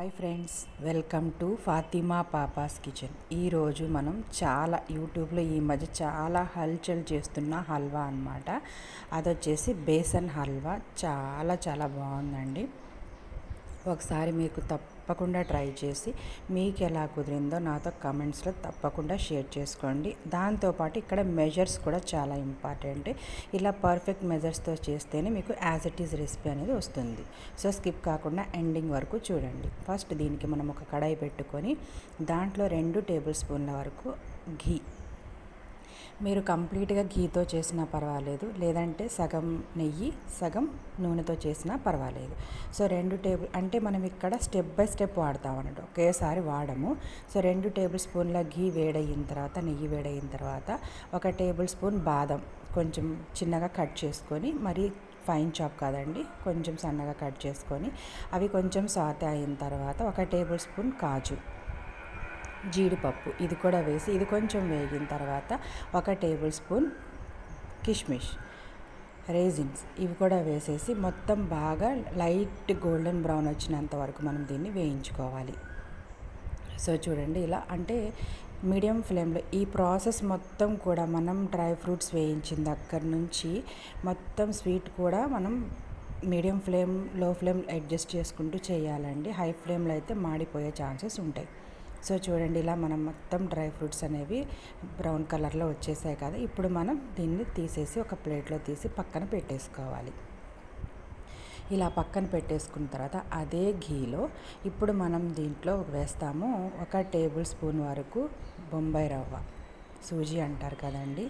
Hi friends welcome to Fatima Papa's kitchen ఈరోజు మనం చాలా యూట్యూబ్లో ఈ మధ్య చాలా హల్చల్ చేస్తున్న హల్వా అనమాట అదొచ్చేసి బేసన్ హల్వా. చాలా చాలా బాగుందండి. ఒకసారి మీకు తప్పకుండా ట్రై చేసి మీకు ఎలా కుదిరిందో నాతో కమెంట్స్లో తప్పకుండా షేర్ చేసుకోండి. దాంతోపాటు ఇక్కడ మెజర్స్ కూడా చాలా ఇంపార్టెంట్. ఇలా పర్ఫెక్ట్ మెజర్స్తో చేస్తేనే మీకు యాజ్ ఇట్ ఈజ్ రెసిపీ అనేది వస్తుంది. సో స్కిప్ కాకుండా ఎండింగ్ వరకు చూడండి. ఫస్ట్ దీనికి మనం ఒక కడాయి పెట్టుకొని దాంట్లో రెండు టేబుల్ స్పూన్ల వరకు ఘీ మీరు కంప్లీట్గా ఘీతో చేసినా పర్వాలేదు. లేదంటే సగం నెయ్యి సగం నూనెతో చేసినా పర్వాలేదు. సో రెండు టేబుల్ అంటే మనం ఇక్కడ స్టెప్ బై స్టెప్ వాడతాం అన్నట్టు ఒకేసారి వాడము. సో రెండు టేబుల్ స్పూన్ల ఘీ వేడయిన తర్వాత నెయ్యి వేడయిన తర్వాత ఒక టేబుల్ స్పూన్ బాదం కొంచెం చిన్నగా కట్ చేసుకొని మరి ఫైన్ చాప్ కాదండి కొంచెం సన్నగా కట్ చేసుకొని అవి కొంచెం సాతే అయిన తర్వాత ఒక టేబుల్ స్పూన్ కాజు. జీడిపప్పు. ఇది కూడా వేసి ఇది కొంచెం వేగిన తర్వాత ఒక టేబుల్ స్పూన్ కిష్మిష్ రేజిన్స్ ఇవి కూడా వేసేసి మొత్తం బాగా లైట్ గోల్డెన్ బ్రౌన్ వచ్చినంత వరకు మనం దీన్ని వేయించుకోవాలి. సో చూడండి ఇలా అంటే మీడియం ఫ్లేమ్లో ఈ ప్రాసెస్ మొత్తం కూడా మనం డ్రై ఫ్రూట్స్ వేయించిన దగ్గర నుంచి మొత్తం స్వీట్ కూడా మనం మీడియం ఫ్లేమ్లో ఫ్లేమ్ అడ్జస్ట్ చేసుకుంటూ చేయాలండి. హై ఫ్లేమ్లో అయితే మాడిపోయే ఛాన్సెస్ ఉంటాయి. సో చూడండి ఇలా మనం మొత్తం డ్రై ఫ్రూట్స్ అనేవి బ్రౌన్ కలర్లో వచ్చేసాయి కదా. ఇప్పుడు మనం దీన్ని తీసేసి ఒక ప్లేట్లో తీసి పక్కన పెట్టేసుకోవాలి. ఇలా పక్కన పెట్టేసుకున్న తర్వాత అదే ఘీలో ఇప్పుడు మనం దీంట్లో వేస్తాము ఒక టేబుల్ స్పూన్ వరకు బొంబాయి రవ్వ. సూజీ అంటారు కదండి.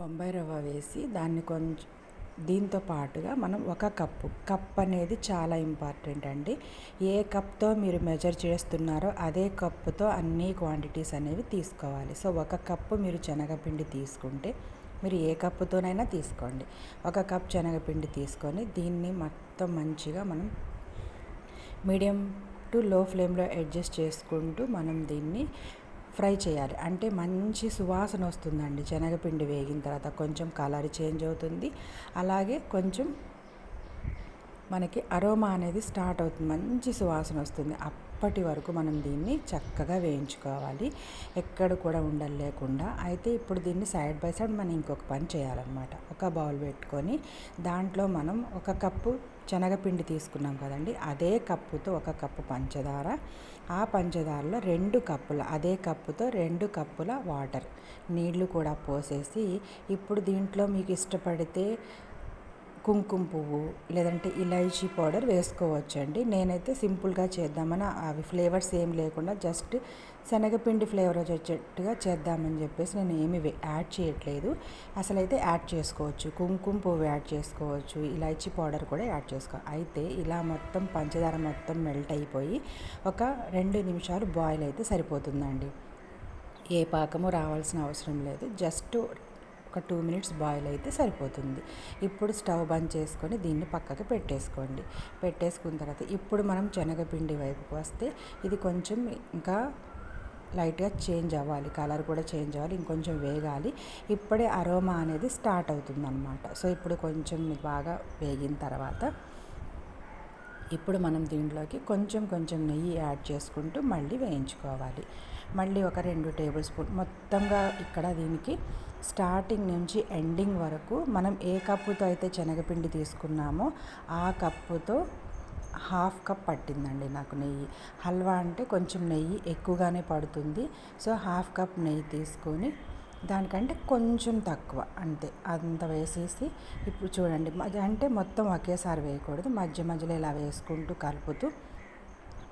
బొంబాయి రవ్వ వేసి దాన్ని కొంచెం దీంతో పాటుగా మనం ఒక కప్పు కప్ అనేది చాలా ఇంపార్టెంట్ అండి. ఏ కప్తో మీరు మెజర్ చేస్తున్నారో అదే కప్పుతో అన్ని క్వాంటిటీస్ అనేవి తీసుకోవాలి. సో ఒక కప్పు మీరు శనగపిండి తీసుకుంటే మీరు ఏ కప్పుతోనైనా తీసుకోండి. ఒక కప్ శనగపిండి తీసుకొని దీన్ని మొత్తం మంచిగా మనం మీడియం టు లో ఫ్లేమ్లో అడ్జస్ట్ చేసుకుంటూ మనం దీన్ని ఫ్రై చేయాలి. అంటే మంచి సువాసన వస్తుందండి. శనగపిండి వేగిన తర్వాత కొంచెం కలర్ చేంజ్ అవుతుంది. అలాగే కొంచెం మనకి అరోమా అనేది స్టార్ట్ అవుతుంది. మంచి సువాసన వస్తుంది. అప్పటి వరకు మనం దీన్ని చక్కగా వేయించుకోవాలి. ఎక్కడ కూడా ఉండలు లేకుండా అయితే ఇప్పుడు దీన్ని సైడ్ బై సైడ్ మనం ఇంకొక పని చేయాలన్నమాట. ఒక బౌల్ పెట్టుకొని దాంట్లో మనం ఒక కప్పు శనగపిండి తీసుకున్నాం కదండి. అదే కప్పుతో ఒక కప్పు పంచదార ఆ పంచదారలో రెండు కప్పుల అదే కప్పుతో రెండు కప్పుల వాటర్ నీళ్ళు కూడా పోసేసి ఇప్పుడు దీంట్లో మీకు ఇష్టపడితే కుంకుమ పువ్వు లేదంటే ఇలైచీ పౌడర్ వేసుకోవచ్చండి. నేనైతే సింపుల్గా చేద్దామని అవి ఫ్లేవర్స్ ఏం లేకుండా జస్ట్ శనగపిండి ఫ్లేవర్ వచ్చేటట్టుగా చేద్దామని చెప్పేసి నేను ఏమి యాడ్ చేయట్లేదు. అసలు అయితే యాడ్ చేసుకోవచ్చు. కుంకుమ పువ్వు యాడ్ చేసుకోవచ్చు. ఇలాచీ పౌడర్ కూడా యాడ్ చేసుకో అయితే ఇలా మొత్తం పంచదార మొత్తం మెల్ట్ అయిపోయి ఒక రెండు నిమిషాలు బాయిల్ అయితే సరిపోతుందండి. ఏ పాకము రావాల్సిన అవసరం లేదు. జస్ట్ ఒక టూ మినిట్స్ బాయిల్ అయితే సరిపోతుంది. ఇప్పుడు స్టవ్ బంద్ చేసుకొని దీన్ని పక్కకి పెట్టేసుకోండి. పెట్టేసుకున్న తర్వాత ఇప్పుడు మనం శనగపిండి వైపుకి వస్తే ఇది కొంచెం ఇంకా లైట్గా చేంజ్ అవ్వాలి కలర్ కూడా చేంజ్ అవ్వాలి ఇంకొంచెం వేగాలి. ఇప్పుడే అరోమా అనేది స్టార్ట్ అవుతుంది అనమాట సో ఇప్పుడు కొంచెం బాగా వేగిన తర్వాత ఇప్పుడు మనం దీంట్లోకి కొంచెం కొంచెం నెయ్యి యాడ్ చేసుకుంటూ మళ్ళీ వేయించుకోవాలి. మళ్ళీ ఒక రెండు టేబుల్ స్పూన్. మొత్తంగా ఇక్కడ దీనికి స్టార్టింగ్ నుంచి ఎండింగ్ వరకు మనం ఏ కప్పుతో అయితే శనగపిండి తీసుకున్నామో ఆ కప్పుతో హాఫ్ కప్ పట్టిందండి నాకు నెయ్యి. హల్వా అంటే కొంచెం నెయ్యి ఎక్కువగానే పడుతుంది. సో హాఫ్ కప్ నెయ్యి తీసుకొని దానికంటే కొంచెం తక్కువ అంతే. అంత వేసేసి ఇప్పుడు చూడండి అంటే మొత్తం ఒకేసారి వేయకూడదు. మధ్య మధ్యలో ఇలా వేసుకుంటూ కలుపుతూ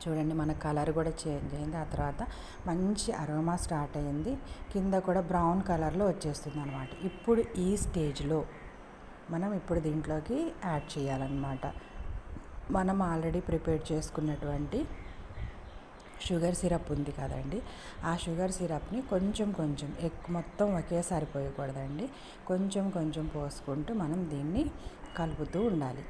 చూడండి మన కలర్ కూడా చేంజ్ అయింది. ఆ తర్వాత మంచి అరోమా స్టార్ట్ అయింది. కింద కూడా బ్రౌన్ కలర్లో వచ్చేస్తుంది అనమాట ఇప్పుడు ఈ స్టేజ్లో మనం ఇప్పుడు దీంట్లోకి యాడ్ చేయాలన్నమాట. మనం ఆల్రెడీ ప్రిపేర్ చేసుకున్నటువంటి షుగర్ సిరప్ ఉంది కదండి. ఆ షుగర్ సిరప్ని కొంచెం కొంచెం ఎక్కువ మొత్తం ఒకేసారి పోయకూడదండి. కొంచెం కొంచెం పోసుకుంటూ మనం దీన్ని కలుపుతూ ఉండాలి.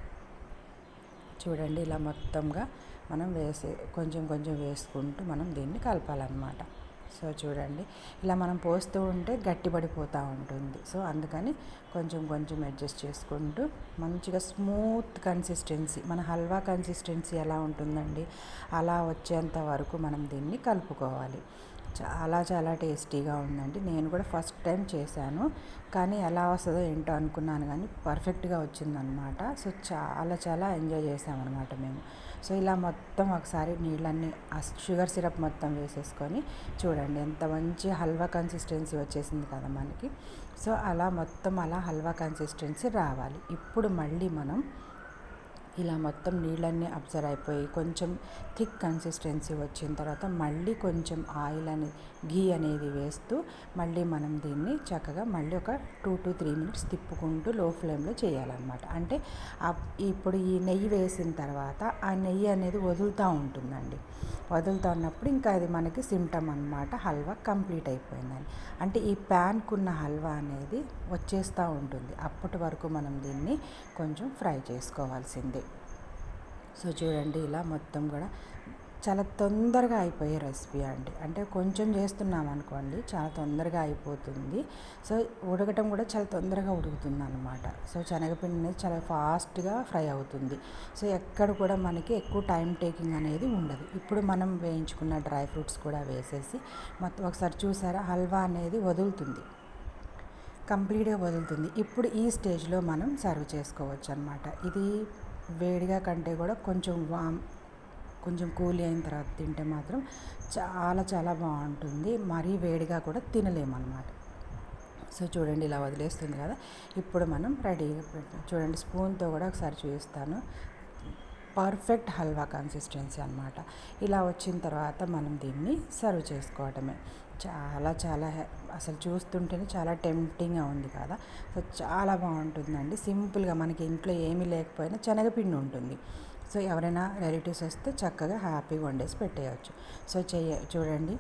చూడండి ఇలా మొత్తంగా మనం వేసే కొంచెం కొంచెం వేసుకుంటూ మనం దీన్ని కలపాలన్నమాట. సో చూడండి. ఇలా మనం పోస్తూ ఉంటే గట్టిపడిపోతూ ఉంటుంది. సో అందుకని కొంచెం కొంచెం అడ్జస్ట్ చేసుకుంటూ మంచిగా స్మూత్ కన్సిస్టెన్సీ మన హల్వా కన్సిస్టెన్సీ ఎలా ఉంటుందండి? అలా వచ్చేంత వరకు మనం దీన్ని కలుపుకోవాలి. చాలా చాలా టేస్టీగా ఉందండి. నేను కూడా ఫస్ట్ టైం చేశాను. కానీ ఎలా వస్తుందో ఏంటో అనుకున్నాను కానీ పర్ఫెక్ట్గా వచ్చిందనమాట. సో చాలా చాలా ఎంజాయ్ చేసామన్నమాట మేము. సో ఇలా మొత్తం ఒకసారి నీళ్ళన్నీ షుగర్ సిరప్ మొత్తం వేసేసుకొని చూడండి ఎంత మంచి హల్వా కన్సిస్టెన్సీ వచ్చేసింది కదా మనకి. సో అలా మొత్తం అలా హల్వా కన్సిస్టెన్సీ రావాలి. ఇప్పుడు మళ్ళీ మనం ఇలా మొత్తం నీళ్ళన్నీ అబ్జర్వ్ అయిపోయి కొంచెం థిక్ కన్సిస్టెన్సీ వచ్చిన తర్వాత మళ్ళీ కొంచెం ఆయిల్ అని ఘీ అనేది వేస్తూ మళ్ళీ మనం దీన్ని చక్కగా మళ్ళీ ఒక టూ టు త్రీ మినిట్స్ తిప్పుకుంటూ లో ఫ్లేమ్లో చేయాలన్నమాట. అంటే ఇప్పుడు ఈ నెయ్యి వేసిన తర్వాత ఆ నెయ్యి అనేది వదులుతూ ఉంటుందండి. వదులుతూ ఉన్నప్పుడు ఇంకా అది మనకి సిమ్టమ్ అనమాట హల్వా కంప్లీట్ అయిపోయిందని అంటే ఈ ప్యాన్కున్న హల్వా అనేది వచ్చేస్తూ ఉంటుంది. అప్పటి వరకు మనం దీన్ని కొంచెం ఫ్రై చేసుకోవాల్సిందే. సో చూడండి ఇలా మొత్తం కూడా చాలా తొందరగా అయిపోయే రెసిపీ అండి. అంటే కొంచెం చేస్తున్నాం అనుకోండి చాలా తొందరగా అయిపోతుంది. సో ఉడకటం కూడా చాలా తొందరగా ఉడుకుతుంది అనమాట సో శనగపిండి అనేది చాలా ఫాస్ట్గా ఫ్రై అవుతుంది. సో ఎక్కడ కూడా మనకి ఎక్కువ టైం టేకింగ్ అనేది ఉండదు. ఇప్పుడు మనం వేయించుకున్న డ్రై ఫ్రూట్స్ కూడా వేసేసి మొత్తం ఒకసారి చూసారా? హల్వా అనేది వదులుతుంది. కంప్లీట్గా వదులుతుంది. ఇప్పుడు ఈ స్టేజ్లో మనం సర్వ్ చేసుకోవచ్చు అనమాట ఇది వేడిగా కంటే కూడా కొంచెం వామ్ కొంచెం కూలి అయిన తర్వాత తింటే మాత్రం చాలా చాలా బాగుంటుంది. మరీ వేడిగా కూడా తినలేమన్నమాట. సో చూడండి ఇలా వదిలేస్తుంది కదా. ఇప్పుడు మనం రెడీగా చూడండి స్పూన్తో కూడా ఒకసారి చూపిస్తాను. పర్ఫెక్ట్ హల్వా కన్సిస్టెన్సీ అనమాట ఇలా వచ్చిన తర్వాత మనం దీన్ని సర్వ్ చేసుకోవటమే. చాలా చాలా అసలు చూస్తుంటేనే చాలా టెంప్టింగ్గా ఉంది కదా. సో చాలా బాగుంటుందండి. సింపుల్గా మనకి ఇంట్లో ఏమీ లేకపోయినా శనగపిండి ఉంటుంది. సో ఎవరైనా రిలేటివ్స్ వస్తే చక్కగా హ్యాపీగా వండేసి పెట్టేయచ్చు. సో చెయ్య చూడండి.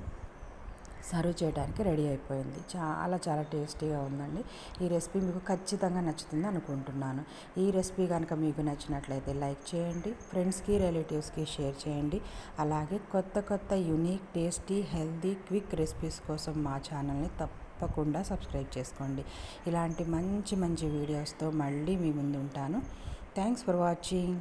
సర్వ్ చేయడానికి రెడీ అయిపోయింది. చాలా చాలా టేస్టీగా ఉందండి. ఈ రెసిపీ మీకు ఖచ్చితంగా నచ్చుతుంది అనుకుంటున్నాను. ఈ రెసిపీ కనుక మీకు నచ్చినట్లయితే లైక్ చేయండి ఫ్రెండ్స్కి రిలేటివ్స్కి షేర్ చేయండి. అలాగే కొత్త కొత్త unique tasty healthy quick recipes కోసం మా ఛానల్ని తప్పకుండా సబ్స్క్రైబ్ చేసుకోండి. ఇలాంటి మంచి మంచి వీడియోస్తో మళ్ళీ మీ ముందు ఉంటాను థ్యాంక్స్ ఫర్ వాచింగ్.